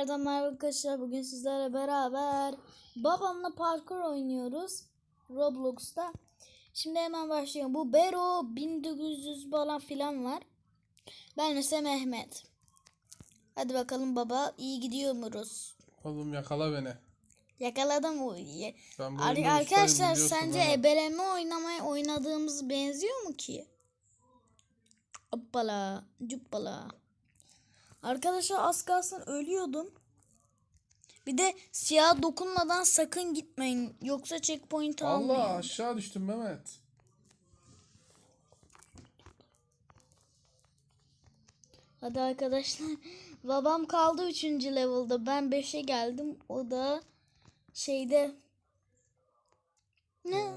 Merhaba arkadaşlar bugün sizlerle beraber babamla parkur oynuyoruz Roblox'ta. Şimdi hemen başlayalım. Bu Bero 1900 falan filan var. Ben ise Mehmet. Hadi bakalım baba iyi gidiyor muyuz? Oğlum yakala beni. Yakaladım bu iyi. Arkadaşlar sence ama. ebeleme oynamaya oynadığımız benziyor mu ki? Hoppala, cuppala. Arkadaşlar az kalsın ölüyordum. Bir de siyah dokunmadan sakın gitmeyin. Yoksa checkpoint almayın. Allah aşağı düştüm Mehmet. Hadi arkadaşlar. Babam kaldı 3. level'da. Ben 5'e geldim. O da şeyde ne?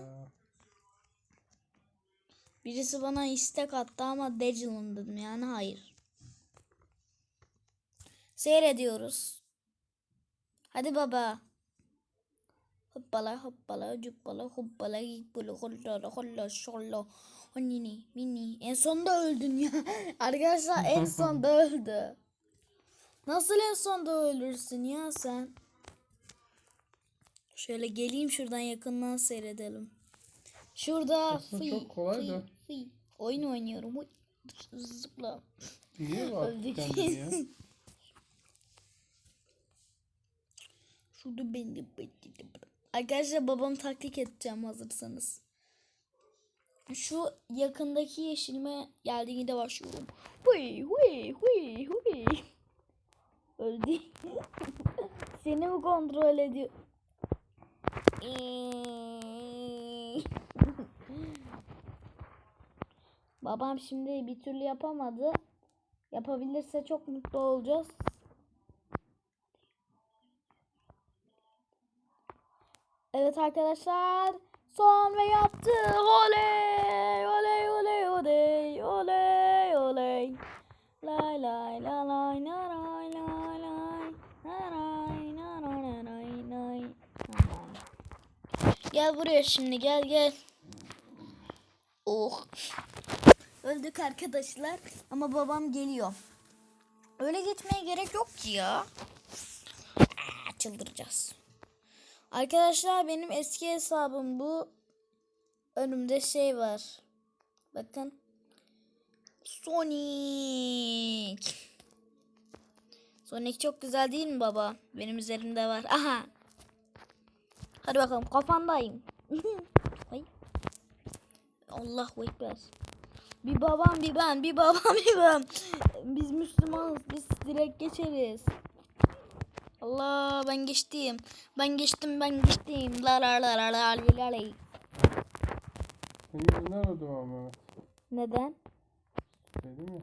Birisi bana istek attı ama Declan dedim yani hayır. Seyrediyoruz. Hadi baba. Hoppala hoppala cuppala hoppala gippala hollala holla şolla honini mini. En sonunda öldün ya. Arkadaşlar en sonda öldü. Nasıl en sonda ölürsün ya sen? Şöyle geleyim şuradan yakından seyredelim. Şurada Aslında çok kolay da. fıy. Oyun oynuyorum. Zıpla. Niye Öldük. kendini ya? Şurada beni Arkadaşlar babam taktik edeceğim hazırsanız. Şu yakındaki yeşilime geldiğinde başlıyorum. Huy huy huy huy. Öldü. Seni mi kontrol ediyor? Babam şimdi bir türlü yapamadı. Yapabilirse çok mutlu olacağız. Evet arkadaşlar. Son ve yaptı. Oley! Oley oley oley. Oley oley. Lay lay la lay la lay lay lay. La lay la la lay lay. Gel buraya şimdi gel gel. Oh. Öldük arkadaşlar ama babam geliyor. Öyle geçmeye gerek yok ki ya. Aa, çıldıracağız. Arkadaşlar benim eski hesabım bu. Önümde şey var. Bakın. Sonic. Sonic çok güzel değil mi baba? Benim üzerimde var. Aha. Hadi bakalım kafandayım. Ay. Allahu Ekber. Bir babam bir ben, bir babam bir ben. Biz Müslümanız, biz direkt geçeriz. Allah ben geçtim. Ben geçtim, ben geçtim. La la la la la la la yüzünden öldüm ama Mehmet. Neden? Dedim ya.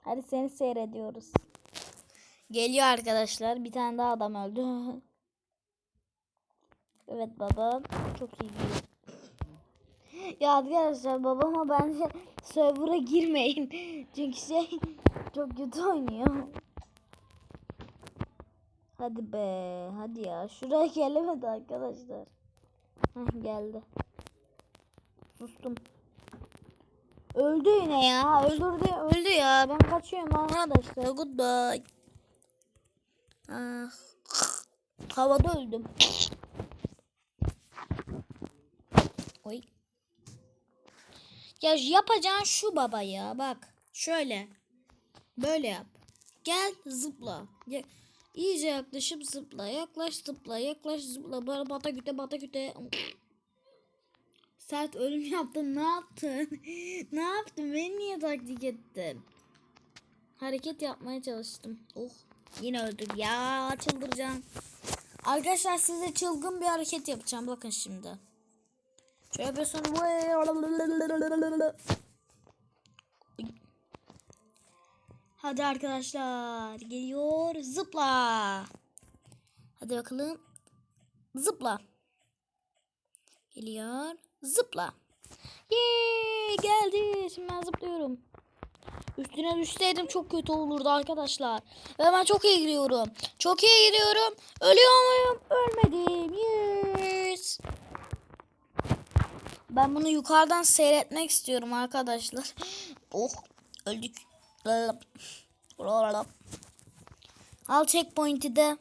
Hadi seni seyrediyoruz. Geliyor arkadaşlar. Bir tane daha adam öldü. evet baba. Çok iyi gidiyor. Ya arkadaşlar babama bence server'a girmeyin. Çünkü şey çok kötü oynuyor. Hadi be. Hadi ya. Şuraya gelemedi arkadaşlar. Heh, geldi. Sustum. Öldü yine ya. Öldürdü. Öldü ya. Ben kaçıyorum arkadaşlar. Goodbye. Ah. Havada öldüm. Oy. Ya yapacağın şu baba ya. Bak. Şöyle. Böyle yap. Gel zıpla. Ya, iyice yaklaşıp zıpla. Yaklaş zıpla. Yaklaş zıpla. Böyle bata güte bata güte. Sert ölüm yaptın. Ne yaptın? ne yaptın? Beni niye taktik ettin? Hareket yapmaya çalıştım. Oh. Yine öldük. Ya çıldıracağım. Arkadaşlar size çılgın bir hareket yapacağım. Bakın şimdi. Şöyle yapıyorsun. Hadi arkadaşlar. Geliyor. Zıpla. Hadi bakalım. Zıpla. Geliyor. Zıpla. Yee geldi. Şimdi ben zıplıyorum. Üstüne düşseydim çok kötü olurdu arkadaşlar. Ve ben çok iyi gidiyorum. Çok iyi gidiyorum. Ölüyor muyum? Ölmedim. Yes. Ben bunu yukarıdan seyretmek istiyorum arkadaşlar. Oh öldük. Al checkpoint'i de.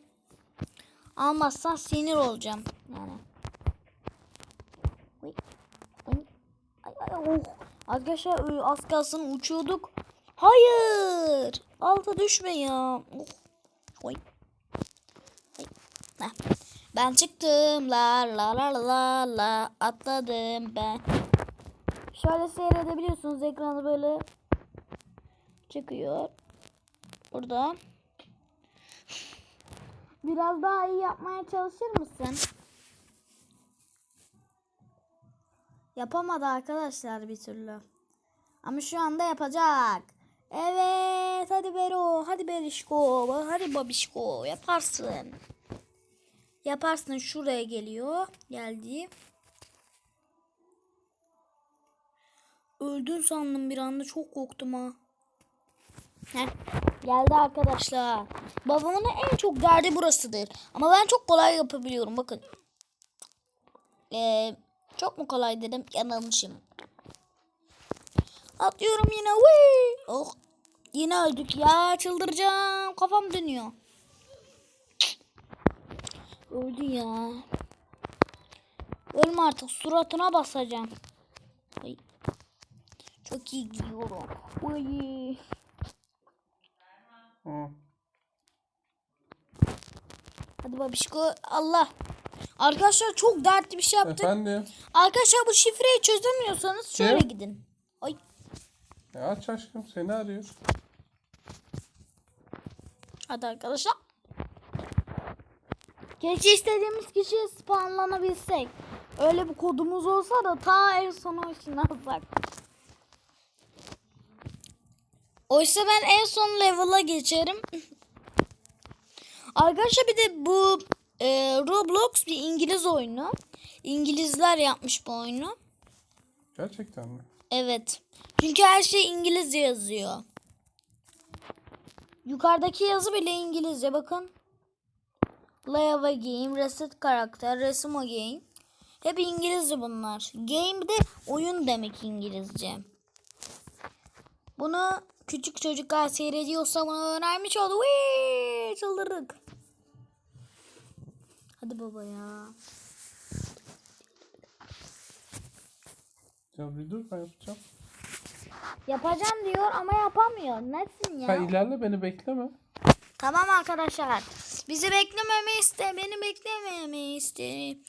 Almazsan sinir olacağım. Yani. Oh. Arkadaşlar az kalsın uçuyorduk. Hayır. Alta düşme ya. Oh. Oy. Ben çıktım la la la la la atladım ben. Şöyle seyredebiliyorsunuz ekranı böyle çıkıyor. Burada. Biraz daha iyi yapmaya çalışır mısın? Yapamadı arkadaşlar bir türlü. Ama şu anda yapacak. Evet hadi Bero hadi Berişko hadi Babişko yaparsın. Yaparsın şuraya geliyor. Geldi. Öldün sandım bir anda çok korktum ha. Heh, geldi arkadaşlar. Babamın en çok derdi burasıdır. Ama ben çok kolay yapabiliyorum bakın. Ee, çok mu kolay dedim yanılmışım. Atlıyorum yine. Whee! Oh. Yine öldük ya çıldıracağım. Kafam dönüyor. Öldü ya. Ölme artık suratına basacağım. Çok iyi gidiyorum. Uy. Hı. Hadi babişko Allah. Arkadaşlar çok dertli bir şey yaptık. Efendim. Arkadaşlar bu şifreyi çözemiyorsanız şöyle Ne? gidin. Ay Ya aç aşkım seni arıyor. hadi arkadaşlar. Keşke istediğimiz kişiye spawnlanabilsek. Öyle bir kodumuz olsa da ta en sona ışınlansak. Oysa ben en son level'a geçerim. Arkadaşlar bir de bu e, Roblox bir İngiliz oyunu. İngilizler yapmış bu oyunu. Gerçekten mi? Evet. Çünkü her şey İngilizce yazıyor. Yukarıdaki yazı bile İngilizce bakın. Lava game, reset karakter, resim o game. Hep İngilizce bunlar. Game de oyun demek İngilizce. Bunu küçük çocuklar seyrediyorsa bunu önermiş oldu. Whee! Çıldırdık. Hadi baba ya. Ya bir dur ben yapacağım. Yapacağım diyor ama yapamıyor. Nesin ya? Sen ilerle beni bekleme. Tamam arkadaşlar. Bizi beklememi iste. Beni beklememi istedi.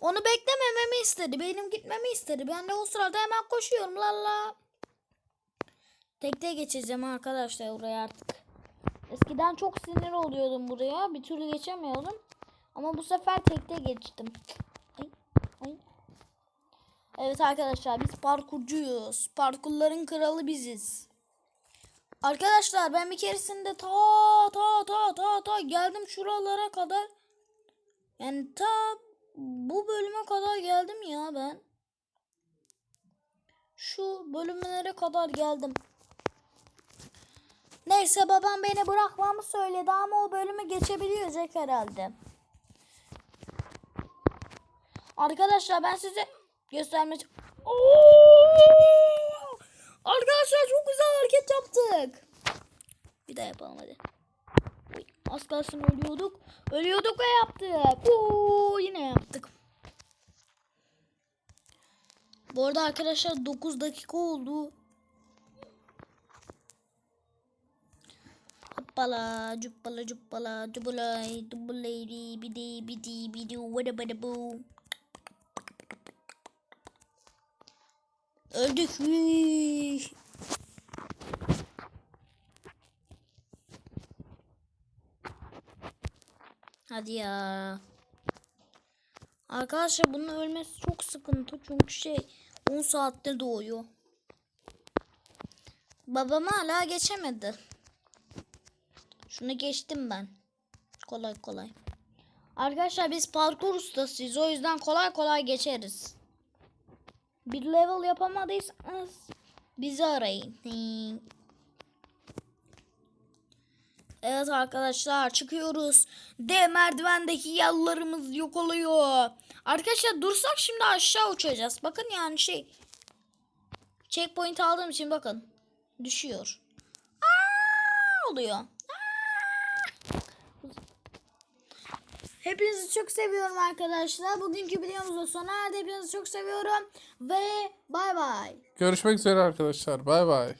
Onu beklemememi istedi. Benim gitmemi istedi. Ben de o sırada hemen koşuyorum. Lalla. Tekte geçeceğim arkadaşlar buraya artık. Eskiden çok sinir oluyordum buraya. Bir türlü geçemiyordum. Ama bu sefer tekte geçtim. Ay, ay. Evet arkadaşlar biz parkurcuyuz. Parkurların kralı biziz. Arkadaşlar ben bir keresinde ta ta ta ta ta geldim şuralara kadar. Yani ta bu bölüme kadar geldim ya ben. Şu bölümlere kadar geldim. Neyse babam beni bırakmamı söyledi ama o bölümü geçebilecek herhalde. Arkadaşlar ben size göstermek! Arkadaşlar çok güzel hareket yaptık. Bir daha yapalım hadi. Az kalsın ölüyorduk. Ölüyorduk ve yaptık. Oo, yine yaptık. Bu arada arkadaşlar 9 dakika oldu. Hoppala, cuppala, cuppala, cubulay, dubulay, bidi, bidi, bidi, vada bada bu. Öldük. Hadi ya. Arkadaşlar bunun ölmesi çok sıkıntı. Çünkü şey 10 saatte doğuyor. Babam hala geçemedi. Şunu geçtim ben. Kolay kolay. Arkadaşlar biz parkur ustasıyız. O yüzden kolay kolay geçeriz. Bir level yapamadıysanız bizi arayın. Evet arkadaşlar çıkıyoruz. D merdivendeki yollarımız yok oluyor. Arkadaşlar dursak şimdi aşağı uçacağız. Bakın yani şey. Checkpoint aldığım için bakın. Düşüyor. Aa, oluyor. Aa. Hepinizi çok seviyorum arkadaşlar. Bugünkü videomuzda sona erdi. Hepinizi çok seviyorum. Ve bay bay. Görüşmek üzere arkadaşlar. Bay bay.